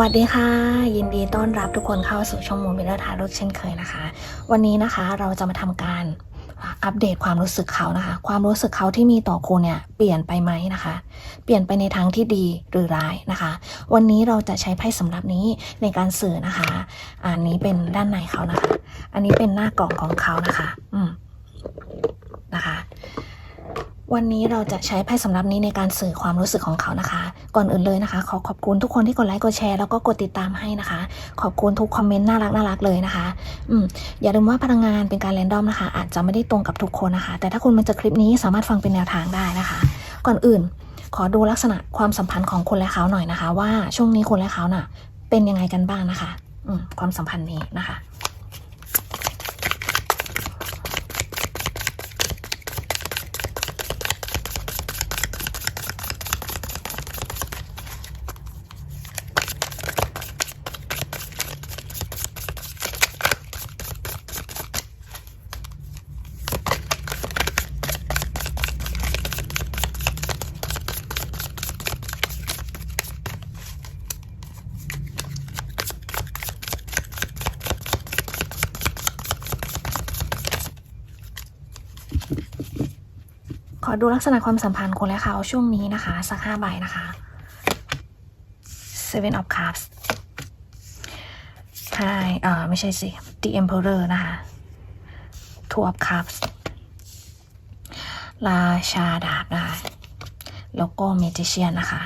วัสดีค่ะ ยินดีต้อนรับทุกคนเข้าสู่ช่องมูลมิเลอร์ทารุเช่นเคยนะคะ วันนี้นะคะเราจะมาทำการอัปเดตความรู้สึกเขานะคะ ความรู้สึกเขาที่มีต่อคุณเนี่ยเปลี่ยนไปไหมนะคะ เปลี่ยนไปในทางที่ดีหรือร้ายนะคะ วันนี้เราจะใช้ไพ่สำหรับนี้ในการสื่อนะคะ อันนี้เป็นด้านในเขานะคะ อันนี้เป็นหน้ากล่องของเขานะคะ อืมนะคะ วันนี้เราจะใช้ไพ่สำรับนี้ในการสื่อความรู้สึกของเขานะคะ ก่อนอื่นเลยนะคะ ขอขอบคุณทุกคนที่กดไลค์กดแชร์แล้วก็กดติดตามให้นะคะ ขอบคุณทุกคอมเมนต์น่ารักน่ารักเลยนะคะอืมอย่าลืมว่าพลังงานเป็นการแรนดอมนะคะ อาจจะไม่ได้ตรงกับทุกคนนะคะ แต่ถ้าคุณมาเจอคลิปนี้สามารถฟังเป็นแนวทางได้นะคะ ก่อนอื่น ขอดูลักษณะความสัมพันธ์ของคุณและเขาหน่อยนะคะ ว่าช่วงนี้คุณและเขาน่ะ เป็นยังไงกันบ้างนะคะ อืมความสัมพันธ์นี้นะคะ ดูลักษณะความสัมพันธ์คุณและเขาช่วงนี้นะคะ สักห้าใบนะคะ Seven of Cups ใช่เอ่อไม่ใช่สิ The Emperor นะคะ Two of Cups ราชาดาบนะคะ แล้วก็ Magician นะคะ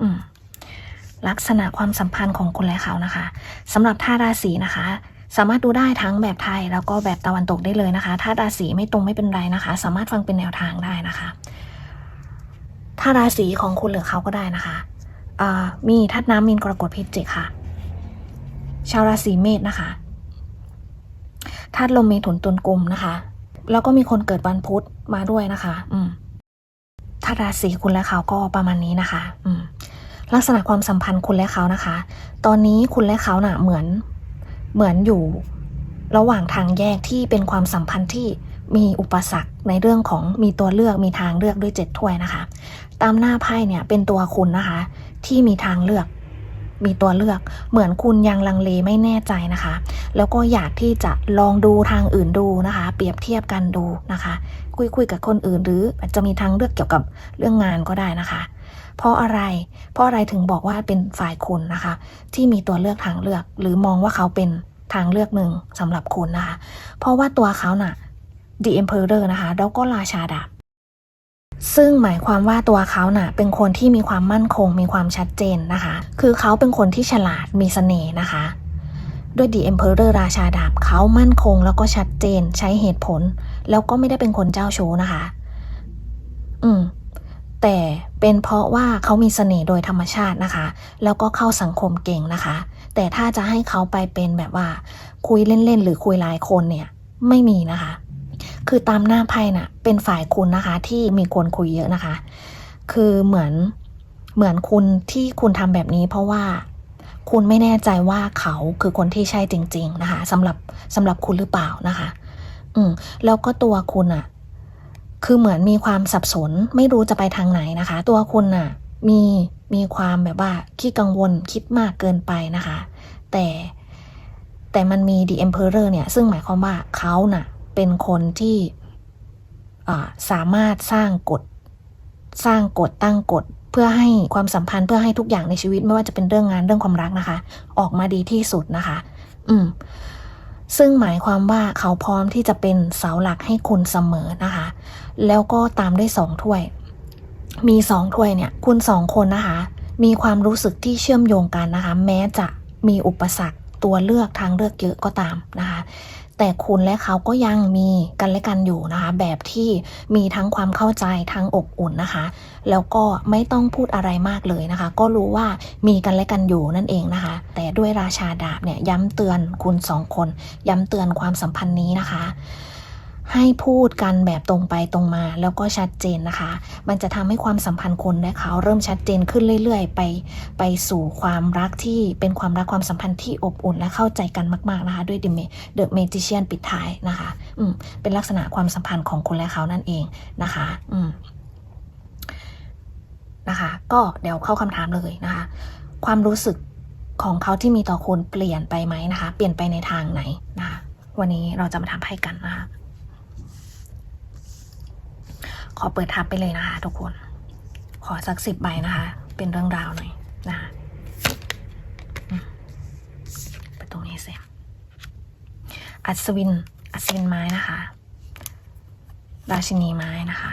อืมลักษณะความสัมพันธ์ของคุณและเขานะคะสำหรับท่าราศีนะคะ สามารถดูได้ทั้งแบบไทยแล้วก็แบบตะวันตกได้เลยนะคะ ถ้าราศีไม่ตรงไม่เป็นไรนะคะ สามารถฟังเป็นแนวทางได้นะคะ ถ้าราศีของคุณหรือเขาก็ได้นะคะมีทัดน้ำมินกรกฎพิจิกค่ะ ชาวราศีเมษนะคะธาตุลมเมถุนตุลกุมนะคะ แล้วก็มีคนเกิดวันพุธมาด้วยนะคะ อืมถ้าราศีคุณและเขาก็ประมาณนี้นะคะ อืมลักษณะความสัมพันธ์คุณและเขานะคะ ตอนนี้คุณและเขาน่ะเหมือน เหมือนอยู่ ระหว่างทางแยกที่เป็นความสัมพันธ์ที่มีอุปสรรคในเรื่องของมีตัวเลือกมีทางเลือกด้วยเจ็ดถ้วยนะคะ ตามหน้าไพ่เนี่ยเป็นตัวคุณนะคะ ที่มีทางเลือก มีตัวเลือก เหมือนคุณยังลังเลไม่แน่ใจนะคะ แล้วก็อยากที่จะลองดูทางอื่นดูนะคะ เปรียบเทียบกันดูนะคะ คุยคุยกับคนอื่นหรืออาจจะมีทางเลือกเกี่ยวกับเรื่องงานก็ได้นะคะ เพราะอะไร เพราะอะไรถึงบอกว่าเป็นฝ่ายคุณนะคะ ที่มีตัวเลือกทางเลือก หรือมองว่าเขาเป็นทางเลือกหนึ่งสำหรับคุณนะคะ เพราะว่าตัวเขาน่ะ The Emperor นะคะแล้วก็ราชาดาบซึ่งหมายความว่าตัวเขาน่ะ เป็นคนที่มีความมั่นคงมีความชัดเจนนะคะ คือเขาเป็นคนที่ฉลาดมีเสน่ห์นะคะ ด้วย The Emperor ราชาดาบเขามั่นคงแล้วก็ชัดเจนใช้เหตุผล แล้วก็ไม่ได้เป็นคนเจ้าชู้นะคะ อืม แต่เป็นเพราะว่าเขามีเสน่ห์โดยธรรมชาตินะคะ แล้วก็เข้าสังคมเก่งนะคะ แต่ถ้าจะให้เขาไปเป็นแบบว่า คุยเล่นๆ หรือคุยหลายคนเนี่ยไม่มีนะคะ คือตามหน้าไพ่น่ะ เป็นฝ่ายคุณนะคะ ที่มีคนคุยเยอะนะคะ คือเหมือนเหมือนคุณที่คุณทำแบบนี้ เพราะว่าคุณไม่แน่ใจว่าเขาคือคนที่ใช่จริง ๆ นะคะสำหรับสำหรับคุณหรือเปล่านะคะ อืมแล้วก็ตัวคุณอะ คือเหมือนมีความสับสนไม่รู้จะไปทางไหนนะคะ ตัวคุณน่ะมีมีความแบบว่าขี้กังวลคิดมากเกินไปนะคะ แต่แต่มันมี The Emperor เนี่ย ซึ่งหมายความว่าเขาน่ะเป็นคนที่สามารถสร้างกฎสร้างกฎตั้งกฎเพื่อให้ความสัมพันธ์เพื่อให้ทุกอย่างในชีวิต ไม่ว่าจะเป็นเรื่องงานเรื่องความรักนะคะ ออกมาดีที่สุดนะคะ อืมซึ่งหมายความว่าเขาพร้อมที่จะเป็นเสาหลักให้คุณเสมอนะคะ แล้วก็ตามด้วยสองถ้วย มีสองถ้วยเนี่ยคุณสองคนนะคะ มีความรู้สึกที่เชื่อมโยงกันนะคะ แม้จะมีอุปสรรคตัวเลือกทางเลือกเยอะก็ตามนะคะ แต่คุณและเขาก็ยังมีกันและกันอยู่นะคะ แบบที่มีทั้งความเข้าใจทั้งอบอุ่นนะคะ แล้วก็ไม่ต้องพูดอะไรมากเลยนะคะ ก็รู้ว่ามีกันและกันอยู่นั่นเองนะคะ แต่ด้วยราชาดาบเนี่ยย้ำเตือนคุณสองคน ย้ำเตือนความสัมพันธ์นี้นะคะ ให้พูดกันแบบตรงไปตรงมา แล้วก็ชัดเจนนะคะ มันจะทำให้ความสัมพันธ์คนและเขาเริ่มชัดเจนขึ้นเรื่อยๆ ไป ไปสู่ความรักที่เป็นความรักความสัมพันธ์ที่อบอุ่นและเข้าใจกันมากๆนะคะ ด้วย The Ma- The Magician ปิดท้ายนะคะอืมเป็นลักษณะความสัมพันธ์ของคนและเขานั่นเองนะคะอืมนะคะก็เดี๋ยวเข้าคำถามเลยนะคะ ความรู้สึกของเขาที่มีต่อคุณเปลี่ยนไปไหมนะคะ เปลี่ยนไปในทางไหนนะคะวันนี้เราจะมาทำให้กันนะคะ ข อเปิดทับไปเลยนะคะทุกคน ขอสักสิบใบนะคะ เป็นเรื่องราวหน่อยนะคะไปตรงนี้เสร็จอัศวิน อัศวินไม้นะคะ ราชินีไม้นะคะ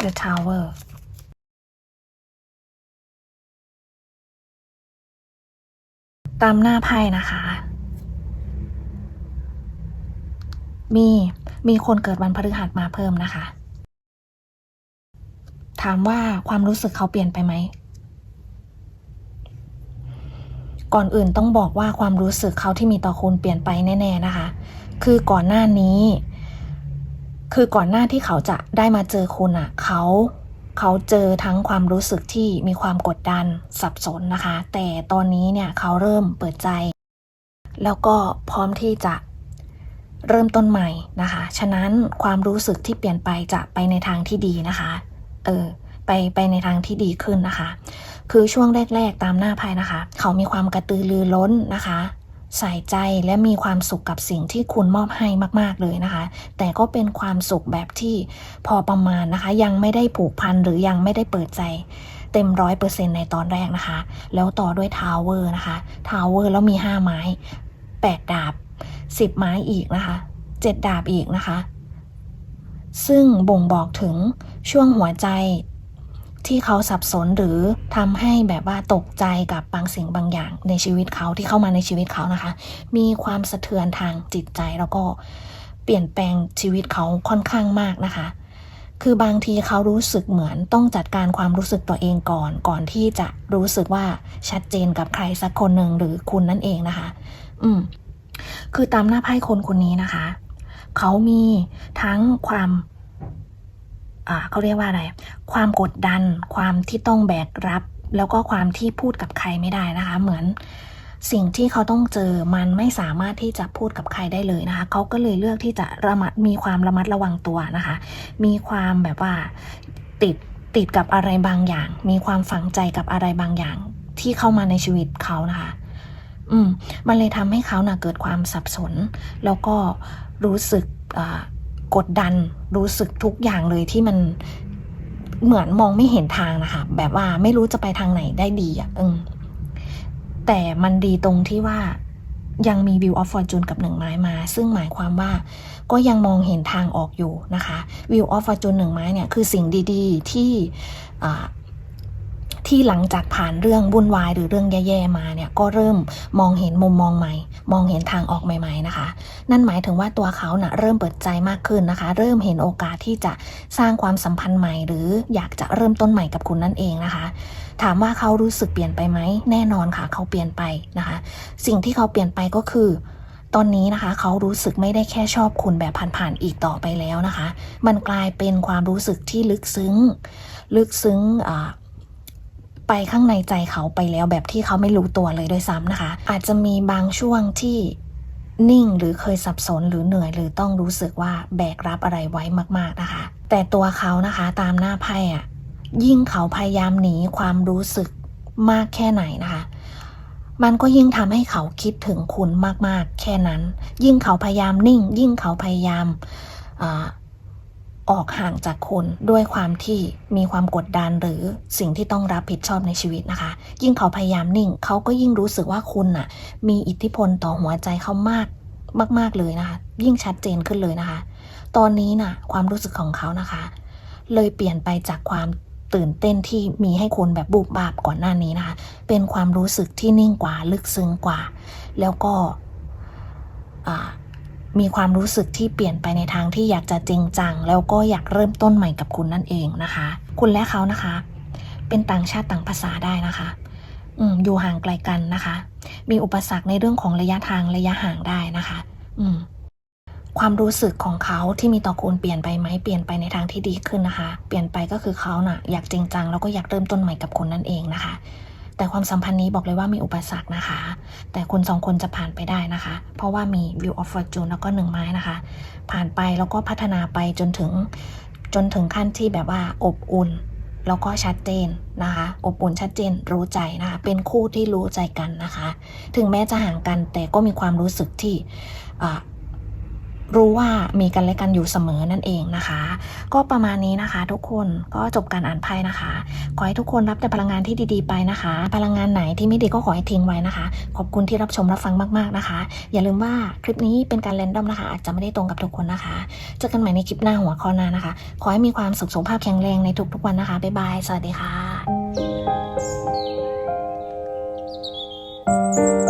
The Tower ตามหน้าไพ่นะคะ มีมีคนเกิดวันพฤหัสมาเพิ่มนะคะ ถามว่าความรู้สึกเขาเปลี่ยนไปไหม ก่อนอื่นต้องบอกว่าความรู้สึกเขาที่มีต่อคุณเปลี่ยนไปแน่ๆนะคะ คือก่อนหน้านี้ คือก่อนหน้าที่เขาจะได้มาเจอคุณอะ่ะ เขาเขาเจอทั้งความรู้สึกที่มีความกดดันสับสนนะคะ แต่ตอนนี้เนี่ยเขาเริ่มเปิดใจ แล้วก็พร้อมที่จะ เริ่มต้นใหม่นะคะ ฉะนั้นความรู้สึกที่เปลี่ยนไปจะไปในทางที่ดีนะคะ เออ ไปไปในทางที่ดีขึ้นนะคะ คือช่วงแรก ๆ ตามหน้าไพ่นะคะ เขามีความกระตือรือร้นนะคะ ใส่ใจและมีความสุขกับสิ่งที่คุณมอบให้มาก ๆเลยนะคะ แต่ก็เป็นความสุขแบบที่พอประมาณนะคะ ยังไม่ได้ผูกพันหรือยังไม่ได้เปิดใจเต็มร้อยเปอร์เซ็นในตอนแรกนะคะ แล้วต่อด้วยทาวเวอร์นะคะ ทาวเวอร์แล้วมีห้าไม้แปดดาบ สิบไม้อีกนะคะเจ็ดดาบอีกนะคะ ซึ่งบ่งบอกถึงช่วงหัวใจที่เขาสับสนหรือทำให้แบบว่าตกใจกับบางสิ่งบางอย่างในชีวิตเขาที่เข้ามาในชีวิตเขานะคะ มีความสะเทือนทางจิตใจแล้วก็เปลี่ยนแปลงชีวิตเขาค่อนข้างมากนะคะ คือบางทีเขารู้สึกเหมือนต้องจัดการความรู้สึกตัวเองก่อน ก่อนที่จะรู้สึกว่าชัดเจนกับใครสักคนหนึ่งหรือคุณนั่นเองนะคะ อืม คือตามหน้าไพ่คนคนนี้นะคะ เขามีทั้งความเขาเรียกว่าอะไร ความกดดัน ความที่ต้องแบกรับ แล้วก็ความที่พูดกับใครไม่ได้นะคะ เหมือนสิ่งที่เขาต้องเจอมันไม่สามารถที่จะพูดกับใครได้เลยนะคะ เขาก็เลยเลือกที่จะระมัดมีความระมัดระวังตัวนะคะ มีความแบบว่าติดติดกับอะไรบางอย่าง มีความฝังใจกับอะไรบางอย่างที่เข้ามาในชีวิตเขานะคะ อืมมันเลยทำให้เขาน่ะเกิดความสับสน แล้วก็รู้สึกกดดัน รู้สึกทุกอย่างเลยที่มันเหมือนมองไม่เห็นทางนะคะแบบว่าไม่รู้จะไปทางไหนได้ดีอะอืมแต่มันดีตรงที่ว่ายังมี View of Fortune กับหนึ่งไม้มา ซึ่งหมายความว่าก็ยังมองเห็นทางออกอยู่นะคะ View of Fortune หนึ่งไม้เนี่ยคือสิ่งดีๆ ที่ ที่หลังจากผ่านเรื่องวุ่นวายหรือเรื่องแย่ๆมาเนี่ยก็เริ่มมองเห็นมุมมองใหม่ มองเห็นทางออกใหม่ ๆนะคะ นั่นหมายถึงว่าตัวเขานะ่ะเริ่มเปิดใจมากขึ้นนะคะ เริ่มเห็นโอกาสที่จะสร้างความสัมพันธ์ใหม่ หรืออยากจะเริ่มต้นใหม่กับคุณนั่นเองนะคะ ถามว่าเขารู้สึกเปลี่ยนไปไหมแน่นอนค่ะ เขาเปลี่ยนไปนะคะ สิ่งที่เขาเปลี่ยนไปก็คือตอนนี้นะคะเขารู้สึกไม่ได้แค่ชอบคุณแบบผ่านๆอีกต่อไปแล้วนะคะ มันกลายเป็นความรู้สึกที่ลึกซึ้ง ลึกซึ้งอ่า ไปข้างในใจเขาไปแล้วแบบที่เขาไม่รู้ตัวเลยด้วยซ้ำนะคะ อาจจะมีบางช่วงที่นิ่งหรือเคยสับสนหรือเหนื่อยหรือต้องรู้สึกว่าแบกรับอะไรไว้มากๆนะคะ แต่ตัวเขานะคะตามหน้าไพ่อะยิ่งเขาพยายามหนีความรู้สึกมากแค่ไหนนะคะ มันก็ยิ่งทำให้เขาคิดถึงคุณมากๆ แค่นั้น ยิ่งเขาพยายามนิ่ง ยิ่งเขาพยายาม ออกห่างจากคุณด้วยความที่มีความกดดันหรือสิ่งที่ต้องรับผิดชอบในชีวิตนะคะ ยิ่งเขาพยายามนิ่ง เขาก็ยิ่งรู้สึกว่าคุณน่ะ มีอิทธิพลต่อหัวใจเขามากมากๆเลยนะคะ ยิ่งชัดเจนขึ้นเลยนะคะ ตอนนี้น่ะ ความรู้สึกของเขานะคะ เลยเปลี่ยนไปจากความตื่นเต้นที่มีให้คุณแบบบูบบาบก่อนหน้านี้นะคะ เป็นความรู้สึกที่นิ่งกว่าลึกซึ้งกว่า แล้วก็อ่า มีความรู้สึกที่เปลี่ยนไปในทางที่อยากจะจริงจัง แล้วก็อยากเริ่มต้นใหม่กับคุณนั่นเองนะคะ คุณและเขานะคะ เป็นต่างชาติต่างภาษาได้นะคะอืมอยู่ห่างไกลกันนะคะ มีอุปสรรคในเรื่องของระยะทางระยะห่างได้นะคะ อืมความรู้สึกของเขาที่มีต่อคุณเปลี่ยนไปไหมเปลี่ยนไปในทางที่ดีขึ้นนะคะ เปลี่ยนไปก็คือเขาน่ะ อยากจริงจังแล้วก็อยากเริ่มต้นใหม่กับคุณนั่นเองนะคะ แต่ความสัมพันธ์นี้บอกเลยว่ามีอุปสรรคนะคะ แต่คุณสองคนจะผ่านไปได้นะคะ เพราะว่ามี View of Fortune แล้วก็หนึ่งไม้นะคะ ผ่านไปแล้วก็พัฒนาไปจนถึงจนถึงขั้นที่แบบว่าอบอุ่นแล้วก็ชัดเจนนะคะ อบอุ่นชัดเจนรู้ใจนะคะ เป็นคู่ที่รู้ใจกันนะคะ ถึงแม้จะห่างกันแต่ก็มีความรู้สึกที่ รู้ว่ามีกันและกันอยู่เสมอนั่นเองนะคะ ก็ประมาณนี้นะคะ ทุกคนก็จบการอ่านไพ่นะคะ ขอให้ทุกคนรับแต่พลังงานที่ดีๆไปนะคะ พลังงานไหนที่ไม่ดีก็ขอให้ทิ้งไว้นะคะ ขอบคุณที่รับชมรับฟังมากๆนะคะ อย่าลืมว่าคลิปนี้เป็นการเรนดอมนะคะ อาจจะไม่ได้ตรงกับทุกคนนะคะเจอกันใหม่ในคลิปหน้าหัวข้อหน้านะคะ ขอให้มีความสุขสุขภาพแข็งแรงในทุกๆวันนะคะบ๊ายบายสวัสดีค่ะ